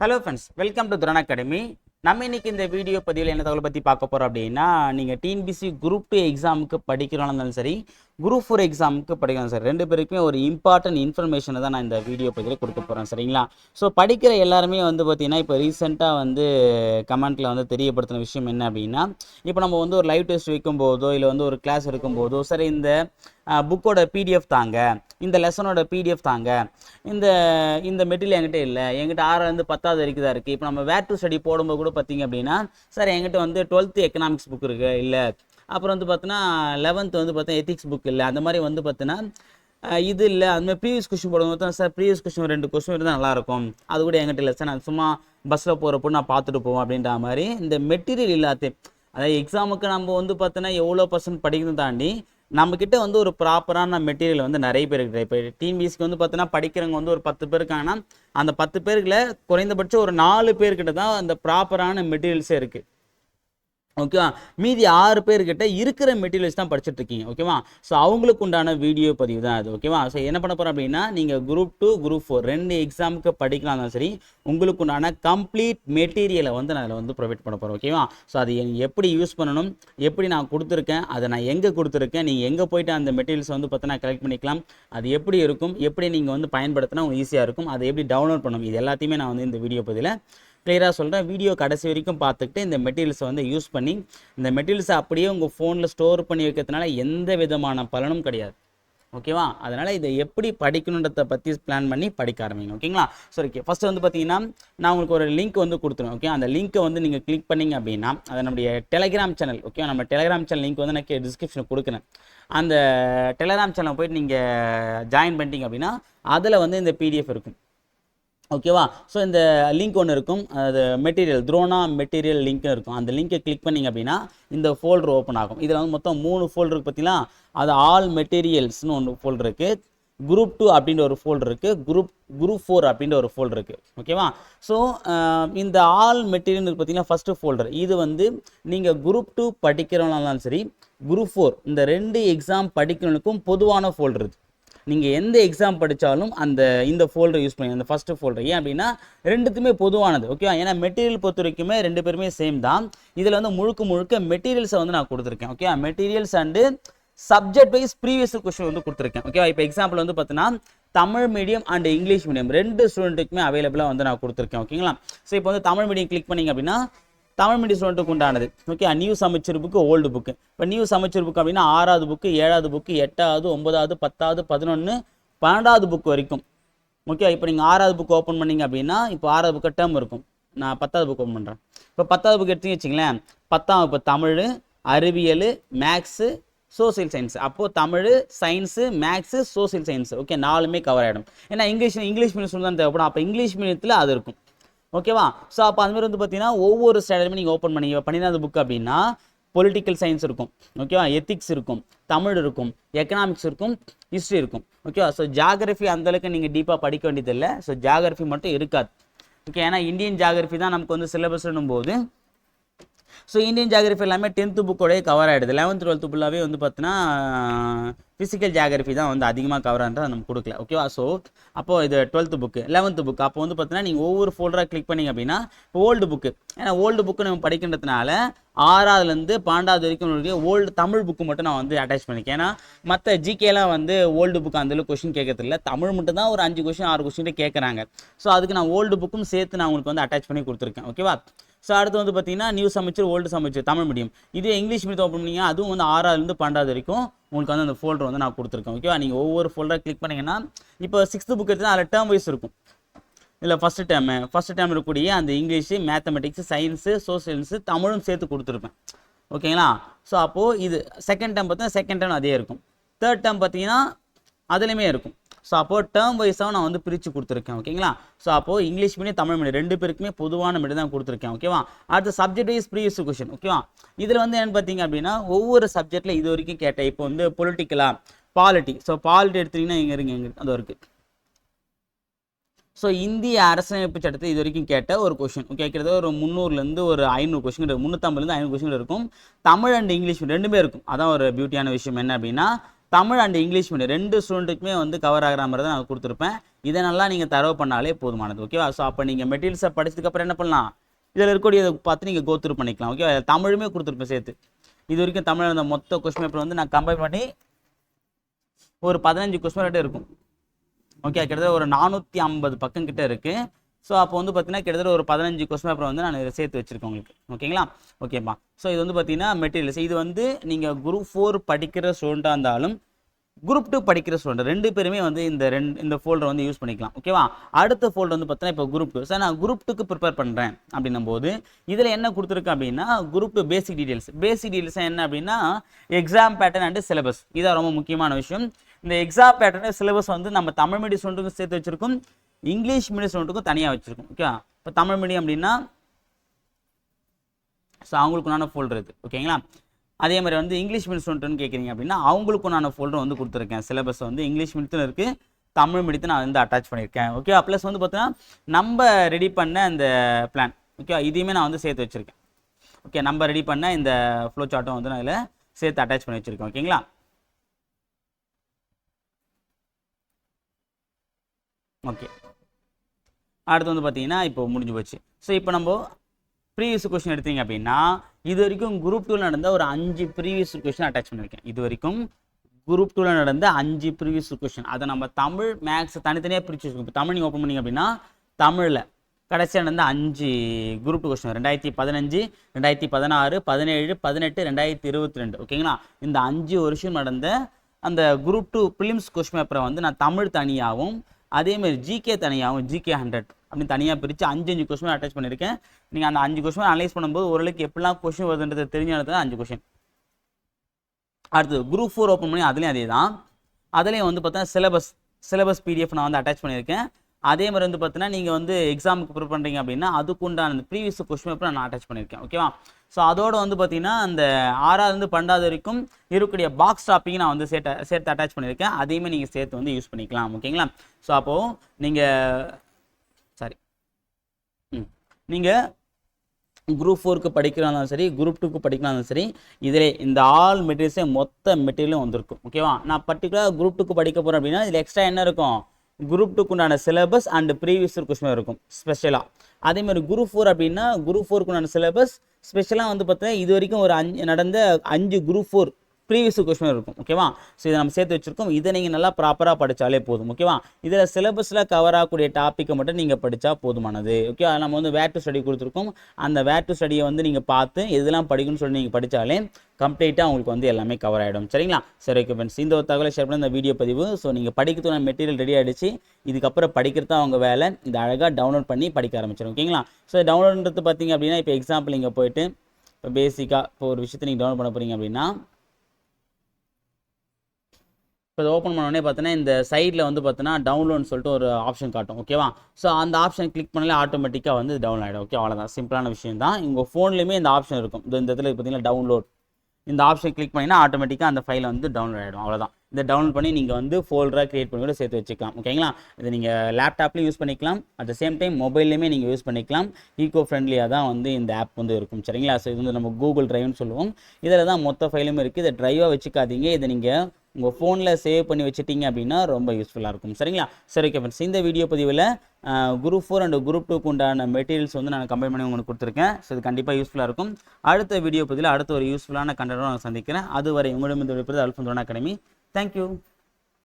Hello friends welcome to துரன் academy நம்ம இன்னைக்கு இந்த வீடியோ பதிவில் என்ன தகவல் பற்றி பார்க்க போகிறோம் அப்படின்னா நீங்கள் டிஎன்பிசி குரூப் டூ எக்ஸாமுக்கு படிக்கிறோம்னு இருந்தாலும் சரி குரூப் ஃபோர் எக்ஸாமுக்கு படிக்கணும் சார் ரெண்டு பேருக்குமே ஒரு இம்பார்ட்டன்ட் இன்ஃபர்மேஷனை தான் நான் இந்த வீடியோ பதிவில் கொடுக்க போகிறேன் சரிங்களா? ஸோ படிக்கிற எல்லாருமே வந்து பார்த்திங்கன்னா இப்போ ரீசெண்டாக வந்து கமெண்ட்டில் வந்து தெரியப்படுத்தின விஷயம் என்ன அப்படின்னா இப்போ நம்ம வந்து ஒரு லைவ் டெஸ்ட் வைக்கும்போதோ இல்லை வந்து ஒரு கிளாஸ் எடுக்கும்போதோ சரி இந்த புக்கோட பிடிஎஃப் தாங்க. இந்த லெசனோட பிடிஎஃப் தாங்க. இந்த இந்த மெட்டீரியல் என்கிட்ட இல்லை. என்கிட்ட ஆறாவது பத்தாவது வரைக்கும் தான் இருக்குது இப்போ நம்ம வேர் டு ஸ்டடி போடும்போது கூட பார்த்தீங்க அப்படின்னா சார் என்கிட்ட வந்து டுவெல்த்து எக்கனாமிக்ஸ் புக் இருக்குது இல்லை. அப்புறம் வந்து பார்த்தீங்கன்னா லெவன்த்து வந்து பார்த்தீங்கன்னா எத்திக்ஸ் புக் இல்லை. அந்த மாதிரி வந்து பார்த்தீங்கன்னா இது இல்லை. அந்த மாதிரி ப்ரீவியஸ் கொஸ்டின் போடும்போது தான் சார் ப்ரீவியஸ் கொஸ்டின் ரெண்டு கொஸ்டின் இருந்தால் நல்லாயிருக்கும் அது கூட என்கிட்ட இல்லை சார் நான் சும்மா பஸ்ஸில் போகிறப்போ நான் பார்த்துட்டு போவோம் அப்படின்ற மாதிரி இந்த மெட்டீரியல் இல்லாத அதாவது எக்ஸாமுக்கு நம்ம வந்து பார்த்தோன்னா எவ்வளோ பர்சன்ட் படிக்கணும் தாண்டி நம்மக்கிட்ட வந்து ஒரு ப்ராப்பரான மெட்டீரியல் வந்து நிறைய பேர் இருக்குது. இப்போ டிஎன்பிஎஸ்க்கு வந்து பார்த்தோன்னா படிக்கிறவங்க வந்து ஒரு பத்து பேர் இருக்காங்கன்னா அந்த பத்து பேருக்குள்ள குறைந்தபட்சம் ஒரு நாலு பேர்கிட்ட தான் அந்த ப்ராப்பரான மெட்டீரியல்ஸே இருக்குது ஓகேவா? மீதி ஆறு பேர்கிட்ட இருக்கிற மெட்டீரியல்ஸ் தான் படிச்சுட்டு இருக்கீங்க ஓகேவா? ஸோ அவங்களுக்கு உண்டான வீடியோ பதிவு தான் அது ஓகேவா? ஸோ என்ன பண்ண போகிறோம் அப்படின்னா நீங்கள் குரூப் டூ குரூப் ஃபோர் ரெண்டு எக்ஸாமுக்கு படிக்கலாம் தான் சரி உங்களுக்கு உண்டான கம்ப்ளீட் மெட்டீரியலை வந்து நான் அதில் வந்து ப்ரொவைட் பண்ண போகிறேன் ஓகேவா? ஸோ அது எப்படி யூஸ் பண்ணணும் எப்படி நான் கொடுத்துருக்கேன் அதை நான் எங்கே கொடுத்துருக்கேன் நீங்கள் எங்கே போயிட்டு அந்த மெட்டீரியல்ஸ் வந்து பார்த்தீங்கன்னா கலெக்ட் பண்ணிக்கலாம். அது எப்படி இருக்கும் எப்படி நீங்கள் வந்து பயன்படுத்தினா உங்களுக்கு ஈஸியாக இருக்கும் அதை எப்படி டவுன்லோட் பண்ணணும் இது எல்லாத்தையுமே நான் வந்து இந்த வீடியோ பதிவில் கிளியராக சொல்கிறேன் வீடியோ கடைசி வரைக்கும் பார்த்துக்கிட்டு இந்த மெட்டீரியல்ஸை வந்து யூஸ் பண்ணி இந்த மெட்டீரியல்ஸை அப்படியே உங்கள் ஃபோனில் ஸ்டோர் பண்ணி வைக்கிறதுனால எந்த விதமான பலனும் கிடையாது. ஓகேவா அதனால் இதை எப்படி படிக்கணுன்றதை பற்றி பிளான் பண்ணி படிக்க ஆரம்பிங்க. ஓகேங்களா சரி ஓகே ஃபஸ்ட்டு வந்து பார்த்தீங்கன்னா நான் உங்களுக்கு ஒரு லிங்க் வந்து கொடுத்துருவேன். ஓகே அந்த லிங்க்கை வந்து நீங்கள் கிளிக் பண்ணீங்க அப்படின்னா அதை நம்முடைய டெலகிராம் சேனல் ஓகே நம்ம டெலகிராம் சேனல் லிங்க் வந்து நான் டிஸ்கிரிப்ஷனில் கொடுக்குறேன். அந்த டெலகிராம் சேனல் போயிட்டு நீங்கள் ஜாயின் பண்ணிட்டீங்க அப்படின்னா அதில் வந்து இந்த பிடிஎஃப் இருக்கும். ஓகேவா? ஸோ இந்த லிங்க் ஒன்று இருக்கும். அது மெட்டீரியல் த்ரோனா மெட்டீரியல் லிங்க்னு இருக்கும். அந்த லிங்கை கிளிக் பண்ணிங்க அப்படின்னா இந்த ஃபோல்டர் ஓப்பன் ஆகும். இதில் வந்து மொத்தம் மூணு ஃபோல்டர் இருக்கு பார்த்தீங்களா அது ஆல் மெட்டீரியல்ஸ்னு ஒன்று ஃபோல்டர் இருக்குது குரூப் டூ அப்படின்ற ஒரு ஃபோல்டர் இருக்குது குரூப் குரூப் ஃபோர் அப்படின்ற ஒரு ஃபோல்டர் இருக்குது ஓகேவா? ஸோ இந்த ஆல் மெட்டீரியல் பார்த்தீங்கன்னா ஃபஸ்ட்டு ஃபோல்டர் இது வந்து நீங்கள் குரூப் டூ படிக்கிறவங்களாலும் சரி குரூப் ஃபோர் இந்த ரெண்டு எக்ஸாம் படிக்கிறவனுக்கும் பொதுவான ஃபோல்டர் இது. நீங்கள் எந்த எக்ஸாம் படித்தாலும் அந்த இந்த ஃபோல்டர் யூஸ் பண்ணி அந்த ஃபஸ்ட்டு ஃபோல்டர் ஏன் அப்படின்னா ரெண்டுத்துமே பொதுவானது ஓகேவா ஏன்னா மெட்டீரியல் பொறுத்த வரைக்குமே ரெண்டு பேருமே சேம் தான். இதில் வந்து முழுக்க முழுக்க மெட்டீரியல்ஸை வந்து நான் கொடுத்துருக்கேன் okay materials and subject wise previous question வந்து கொடுத்துருக்கேன் ஓகேவா இப்போ எக்ஸாம்பிள் வந்து பார்த்தீங்கன்னா Tamil medium and English medium ரெண்டு ஸ்டூடெண்ட்டுக்குமே அவைலபிளாக வந்து நான் கொடுத்துருக்கேன் ஓகேங்களா ஸோ இப்போ வந்து தமிழ் மீடியம் கிளிக் பண்ணிங்க அப்படின்னா தமிழ் மீடியம் ஸ்டூடெண்ட்டுக்கு உண்டானது. Okay new Samacheer book old book இப்போ நியூ சமைச்சர் புக் அப்படின்னா ஆறாவது புக்கு ஏழாவது புக்கு எட்டாவது ஒன்பதாவது பத்தாவது பதினொன்று பன்னெண்டாவது புக் வரைக்கும். ஓகே இப்போ நீங்கள் ஆறாவது புக் ஓப்பன் பண்ணீங்க அப்படின்னா இப்போ ஆறாவது புக்கு டேர்ம் இருக்கும். நான் பத்தாவது புக் ஓப்பன் பண்ணுறேன் இப்போ பத்தாவது புக் எடுத்தீங்க வச்சுங்களேன் பத்தாம் இப்போ தமிழ் அறிவியல் மேக்ஸு சோசியல் சயின்ஸ் அப்போது Tamil science maths social science okay நாலுமே கவர் ஆகிடும் ஏன்னா இங்கிலீஷ் இங்கிலீஷ் மீடியம் தான் தேவைப்படும். அப்போ இங்கிலீஷ் மீடியத்தில் அது இருக்கும். ஓகேவா? ஸோ அப்போ அதுமாதிரி வந்து பார்த்தீங்கன்னா ஒவ்வொரு ஸ்டாண்டர்டுமே நீங்கள் ஓப்பன் பண்ணி பன்னிரெண்டாவது புக் அப்படின்னா பொலிட்டிக்கல் சயின்ஸ் இருக்கும். ஓகேவா? எத்திக்ஸ் இருக்கும். தமிழ் இருக்கும். எக்கனாமிக்ஸ் இருக்கும். ஹிஸ்ட்ரி இருக்கும். ஓகேவா? ஸோ ஜாகிரஃபி அந்தளவுக்கு நீங்கள் டீப்பாக படிக்க வேண்டியதில்லை. ஸோ ஜாகிரஃபி மட்டும் இருக்காது. ஓகே ஏன்னா இந்தியன் ஜாகிரஃபி தான் நமக்கு வந்து சிலபஸ்னும் போது ஸோ இந்தியன் ஜாகிரஃபி எல்லாமே டென்த்து புக்கோடய கவர் ஆகிடுது லெவன்த் டுவெல்த்து ஃபுல்லாகவே வந்து பார்த்தீங்கன்னா ஃபிசிக்கல் ஜாகிரஃபி தான் வந்து அதிகமாக கவர் ஆகிறது நம்ம கொடுக்கல. ஓகேவா ஸோ அப்போது இது டுவெல்த்து புக்கு லெவன்த்து புக் அப்போ வந்து பார்த்தீங்கன்னா நீங்கள் ஒவ்வொரு ஃபோல்டராக கிளிக் பண்ணிங்க அப்படின்னா இப்போ ஓல்டு புக்கு ஏன்னா ஓல்டு புக்கு நம்ம படிக்கின்றதுனால ஆறாவதுலேருந்து பன்னெண்டாவது வரைக்கும் உள்ள ஓல்டு தமிழ் புக்கு மட்டும் நான் வந்து அட்டாச் பண்ணிக்கேன் ஏன்னா மற்ற ஜிகேலாம் வந்து ஓல்டு புக் அந்தளவுக்கு கொஷின் கேட்கறதில்ல. தமிழ் மட்டும் தான் ஒரு அஞ்சு கொஷின் ஆறு கொஷின் கேட்குறாங்க. ஸோ அதுக்கு நான் ஓல்டு புக்கும் சேர்த்து நான் உங்களுக்கு வந்து அட்டாச் பண்ணி கொடுத்துருக்கேன். ஓகேவா ஸோ அடுத்து வந்து பார்த்தீங்கன்னா new Samacheer old Samacheer Tamil medium இதே இங்கிலீஷ் மீடியம் ஓப்பன் பண்ணீங்க அதுவும் வந்து ஆறாவதுலேருந்து பன்னெண்டாவது வரைக்கும் உங்களுக்கு வந்து அந்த ஃபோல்டர் வந்து நான் கொடுத்துருக்கேன் ஓகேவா நீங்கள் ஒவ்வொரு ஃபோல்டராக கிளிக் பண்ணிங்கன்னா இப்போ சிக்ஸ்த்து புக் எடுத்துனா அதில் டேர்ம் வைஸ் இருக்கும். இல்லை ஃபஸ்ட்டு டேர்மு ஃபஸ்ட்டு டேர்ம் இருக்கக்கூடிய அந்த இங்கிலீஷு மேத்தமெட்டிக்ஸு சயின்ஸு சோசியல்ஸு தமிழும் சேர்த்து கொடுத்துருப்பேன் ஓகேங்களா ஸோ அப்போது இது செகண்ட் டேர்ம் பார்த்தீங்கன்னா செகண்ட் டேர்ம் அதே இருக்கும். தேர்ட் டேர்ம் பார்த்தீங்கன்னா அதுலேயுமே இருக்கும். ஸோ அப்போது டேர்ம் வைஸாக நான் வந்து பிரித்து கொடுத்துருக்கேன் ஓகேங்களா ஸோ அப்போது இங்கிலீஷ் மீடியம் தமிழ் மீடியம் ரெண்டு பேருக்குமே பொதுவான மீடியம் தான் கொடுத்துருக்கேன் ஓகேவா அடுத்து சப்ஜெக்ட் வைஸ் ப்ரீவியஸ் கொஷின் ஓகேவா இதில் வந்து என்ன பார்த்தீங்க அப்படின்னா ஒவ்வொரு சப்ஜெக்ட்டில் இது வரைக்கும் கேட்டேன். இப்போ வந்து பொலிட்டிக்கலாக பாலிட்டி ஸோ பாலிட்டி எடுத்தீங்கன்னா இங்கே இருங்க எங்கே அது இருக்குது ஸோ இந்திய அரசமைப்பு சட்டத்தை இது வரைக்கும் கேட்ட ஒரு கொஷின் கேட்குறது ஒரு முந்நூறுலேருந்து ஒரு ஐநூறு கொஷின் இருக்கும் முந்நூற்றம்பதுலேருந்து ஐநூறு கொஷின் இருக்கும். தமிழ் அண்ட் இங்கிலீஷ் ரெண்டுமே இருக்கும். அதான் ஒரு பியூட்டியான விஷயம். என்ன அப்படின்னா தமிழ் அண்ட் இங்கிலீஷ் மீடியம் ரெண்டு ஸ்டூடெண்ட்டுக்குமே வந்து கவர் ஆகிற மாதிரி தான் நான் கொடுத்துருப்பேன். இதை நல்லா நீங்கள் தரவு பண்ணாலே போதுமானது ஓகேவா ஸோ அப்போ நீங்கள் மெட்டீரியல்ஸை படிச்சதுக்கப்புறம் என்ன பண்ணலாம்? இதில் இருக்கக்கூடியதை பார்த்து நீங்கள் கோத்ரூ பண்ணிக்கலாம் ஓகேவா தமிழுமே கொடுத்துருப்பேன் சேர்த்து. இது வரைக்கும் தமிழ் இருந்த மொத்த கொஸ்டின் பேப்பர் வந்து நான் கம்பைன் பண்ணி ஒரு பதினஞ்சு கொஸ்டின் கிட்டே இருக்கும். ஓகே கிட்டத்தட்ட ஒரு நானூற்றி ஐம்பது பக்கம் கிட்டே இருக்குது ஸோ அப்போ வந்து பார்த்தீங்கன்னா கிட்டத்தட்ட ஒரு பதினஞ்சு கொஸ்டின் பேப்பர் வந்து நான் இதை சேர்த்து வச்சிருக்கேன் உங்களுக்கு. ஓகேங்களா ஓகேப்பா ஸோ இது வந்து பார்த்தீங்கன்னா மெட்டீரியல்ஸ் இது வந்து நீங்கள் குரூப் ஃபோர் படிக்கிற ஸ்டூடெண்ட்டாக இருந்தாலும் குரூப் டூ படிக்கிற ஸ்டூடெண்ட் ரெண்டு பேருமே வந்து இந்த ரெண்டு இந்த ஃபோல்டர் வந்து யூஸ் பண்ணிக்கலாம். ஓகேவா அடுத்த ஃபோல்டர் வந்து பார்த்தீங்கன்னா இப்போ குரூப் டூ சார் நான் குரூப் டூக்கு ப்ரிப்பேர் பண்ணுறேன் அப்படின்னும் போது இதில் என்ன கொடுத்துருக்கு அப்படின்னா group two basic details basic details என்ன அப்படின்னா எக்ஸாம் பேட்டர்ன் அண்ட் சிலபஸ் இதான் ரொம்ப முக்கியமான விஷயம். இந்த எக்ஸாம் பேட்டர்னு சிலபஸ் வந்து நம்ம தமிழ் மீடியம் ஸ்டூடெண்ட்டுக்கும் சேர்த்து வச்சிருக்கோம். இங்கிலீஷ் மீடியம் ஸ்டூடெண்ட்டுக்கும் தனியாக வச்சுருக்கோம் ஓகேவா இப்போ தமிழ் மீடியம் அப்படின்னா ஸோ அவங்களுக்குண்டான ஃபோல்டர் இது ஓகேங்களா அதே மாதிரி வந்து இங்கிலீஷ் மீடியம் ஸ்டூடெண்ட்னு கேட்குறீங்க அப்படின்னா அவங்களுக்குண்டான ஃபோல்டர் வந்து கொடுத்துருக்கேன். சிலபஸ் வந்து இங்கிலீஷ் மீடியத்தில் இருக்குது தமிழ் மீடியத்தை நான் வந்து அட்டாச் பண்ணியிருக்கேன் ஓகே ப்ளஸ் வந்து பார்த்தீங்கன்னா நம்ம ரெடி பண்ண அந்த பிளான் ஓகே இதையுமே நான் வந்து சேர்த்து வச்சுருக்கேன். ஓகே நம்ம ரெடி பண்ண இந்த ஃப்ளோ சார்ட்டும் வந்து நான் இதில் சேர்த்து அட்டாச் பண்ணி வச்சுருக்கேன் ஓகேங்களா ஓகே அடுத்து வந்து பார்த்தீங்கன்னா இப்போ முடிஞ்சு போச்சு. ஸோ இப்போ நம்ம ப்ரீவியஸ் கொஸ்டின் எடுத்தீங்க அப்படின்னா இது வரைக்கும் குரூப் டூவில் நடந்த ஒரு அஞ்சு ப்ரீவியஸ் கொஸ்டின் அட்டாச் பண்ணியிருக்கேன். இது வரைக்கும் குரூப் டூவில் நடந்த அஞ்சு ப்ரீவியஸ் கொஸ்டின் அதை நம்ம தமிழ் மேக்ஸ் தனித்தனியாக பிரித்து வச்சுருக்கோம் இப்போ தமிழ் நீங்கள் ஓப்பன் பண்ணீங்க அப்படின்னா தமிழில் கடைசியாக நடந்த அஞ்சு குரூப் டூ கொஸ்டின் ரெண்டாயிரத்தி பதினஞ்சு ரெண்டாயிரத்தி பதினாறு பதினேழு பதினெட்டு ரெண்டாயிரத்தி இருபத்தி ரெண்டு ஓகேங்களா இந்த அஞ்சு வருஷம் நடந்த அந்த குரூப் டூ ப்ரிலிம்ஸ் கொஸ்டின் பேப்பரை வந்து நான் தமிழ் தனியாகவும் அதேமாதிரி ஜிகே தனியாகவும் ஜிகே ஹண்ட்ரட் அப்படின்னு தனியாக பிரித்து அஞ்சு அஞ்சு கொஸ்டின் அட்டாச் பண்ணியிருக்கேன். நீங்கள் அந்த அஞ்சு கொஸ்டின் அனலைஸ் பண்ணும்போது ஓரளவுக்கு எப்படிலாம் கொஸ்டின் வருதுன்றது தெரிஞ்சது அஞ்சு கொஸ்டின் அடுத்தது குரூப் ஃபோர் ஓப்பன் பண்ணி அதுலேயும் அதே தான் அதுலேயும் வந்து பார்த்தா சிலபஸ் சிலபஸ் பிடிஎஃப் நான் வந்து அட்டாச் பண்ணியிருக்கேன். அதே மாதிரி வந்து பார்த்தீங்கன்னா நீங்கள் வந்து எக்ஸாமுக்கு ப்ரிப்பேர் பண்ணுறீங்க அப்படின்னா அதுக்கு உண்டான அந்த ப்ரீவியஸ் கொஸ்டின் பேப்பர் நான் அட்டாச் பண்ணியிருக்கேன் ஓகேவா ஸோ அதோட வந்து பார்த்தீங்கன்னா அந்த ஆறாவது பன்னெண்டாவது வரைக்கும் இருக்கக்கூடிய பாக்ஸ் டாப்பிங் நான் வந்து சேர்த்து சேர்த்து அட்டாச் பண்ணியிருக்கேன். அதையுமே நீங்கள் சேர்த்து வந்து யூஸ் பண்ணிக்கலாம் ஓகேங்களா ஸோ அப்போது நீங்கள் சாரி ம். நீங்கள் குரூப் ஃபோருக்கு படிக்கிறாலும் சரி குரூப் டூக்கு படிக்கிறாலும் சரி இதில் இந்த ஆல் மெட்டீரியல்ஸே மொத்த மெட்டீரியலும் வந்திருக்கும் ஓகேவா நான் பர்டிகுலராக குரூப் டூக்கு படிக்க போகிறேன் அப்படின்னா இதில் எக்ஸ்ட்ரா என்ன இருக்கும்? குரூப் டூக்குண்டான சிலபஸ் அண்ட் ப்ரீவியஸ் கொஸ்டின் இருக்கும் ஸ்பெஷலாக அதே மாதிரி குரூப் ஃபோர் அப்படின்னா குரூப் ஃபோருக்குண்டான சிலபஸ் ஸ்பெஷலாக வந்து பார்த்தீங்கன்னா இது வரைக்கும் ஒரு அஞ்சு நடந்த அஞ்சு குரூப் ஃபோர் ப்ரீவியஸ் கொஸ்டின் இருக்கும் ஓகேவா ஸோ இதை நம்ம சேர்த்து வச்சிருக்கோம். இதை நீங்கள் நல்லா ப்ராப்பராக படித்தாலே போதும் ஓகேவா இதில் சிலபஸில் கவர் ஆகக்கூடிய டாப்பிக்கை மட்டும் நீங்கள் படித்தா போதுமானது ஓகே நம்ம வந்து வேர் டு ஸ்டடி கொடுத்துருக்கோம். அந்த வேர் டு ஸ்டடியை வந்து நீங்கள் பார்த்து எதெல்லாம் படிக்கணும்னு சொல்லி நீங்கள் படித்தாலே கம்ப்ளீட்டாக உங்களுக்கு வந்து எல்லாமே கவர் ஆகிடும் சரிங்களா? சரி ஓகே ஃப்ரெண்ட்ஸ் இந்த ஒரு தகவலை ஷேர் பண்ண இந்த வீடியோ பதிவு. ஸோ நீங்கள் படிக்கிறதுக்கான மெட்டீரியல் ரெடி ஆகிடுச்சு இதுக்கப்புறம் படிக்கிறது தான் அவங்க வேலை. இது அழகாக டவுன்லோட் பண்ணி படிக்க ஆரம்பிச்சிடும் ஓகேங்களா ஸோ டவுன்லோடுன்றது பார்த்தீங்க அப்படின்னா இப்போ எக்ஸாம்பிள் நீங்கள் போயிட்டு இப்போ பேசிக்காக இப்போ ஒரு விஷயத்தை நீங்கள் டவுன்லோட் பண்ண போகிறீங்க அப்படின்னா இப்போ இதை ஓப்பன் பண்ணோடனே பார்த்தீங்கன்னா இந்த சைடில் வந்து பார்த்தீங்கன்னா டவுன்லோட்னு சொல்லிட்டு ஒரு ஆப்ஷன் காட்டும் ஓகேவா ஸோ அந்த ஆப்ஷன் கிளிக் பண்ணாலே ஆட்டோமேட்டிக்காக வந்து டவுன்லோட் ஆகிடும் ஓகே அவ்வளோதான் சிம்பிளான விஷயம் தான் உங்கள் ஃபோன்லேயுமே இந்த ஆப்ஷன் இருக்கும். இந்த இடத்துல பார்த்தீங்கன்னா டவுன்லோட் இந்த ஆப்ஷன் கிளிக் பண்ணிங்கன்னா ஆட்டோமேட்டிக்காக அந்த ஃபைலை வந்து டவுன்லோட் ஆகிடும் அவ்வளோதான் இதை டவுன்லோட் பண்ணி நீங்கள் வந்து ஃபோல்டராக கிரியேட் பண்ணி கூட சேர்த்து வச்சுக்கலாம் ஓகேங்களா இதை நீங்கள் லேப்டாப்லேயும் யூஸ் பண்ணிக்கலாம். அட் த சேம் டைம் மொபைல்லையுமே நீங்கள் யூஸ் பண்ணிக்கலாம். ஈகோ ஃப்ரெண்ட்லியாக தான் வந்து இந்த ஆப் வந்து இருக்கும் சரிங்களா? ஸோ இது வந்து நம்ம கூகுள் ட்ரைவ்னு சொல்லுவோம். இதில் தான் மொத்த ஃபைலும் இருக்குது இதை ட்ரைவாக வச்சுக்காதீங்க. இதை நீங்கள் உங்கள் ஃபோனில் சேவ் பண்ணி வச்சுட்டிங்க அப்படின்னா ரொம்ப யூஸ்ஃபுல்லாக இருக்கும். சரிங்களா? சரி ஓகே ஃப்ரெண்ட்ஸ் இந்த வீடியோ பதிவில் குரூப் ஃபோர் அண்ட் குரூப் டூக்கு உண்டான மெட்டீரியல்ஸ் வந்து நான் கம்பைன் பண்ணி உங்களுக்கு கொடுத்துருக்கேன். ஸோ இது கண்டிப்பாக யூஸ்ஃபுல்லாக இருக்கும். அடுத்த வீடியோ பதிவில் அடுத்த ஒரு யூஸ்ஃபுல்லான கண்டனம் நான் சந்திக்கிறேன். அதுவரை உங்களிடம் இந்த விடுப்பது அல்ஃபந்தோன் அகாடமி. தேங்க்யூ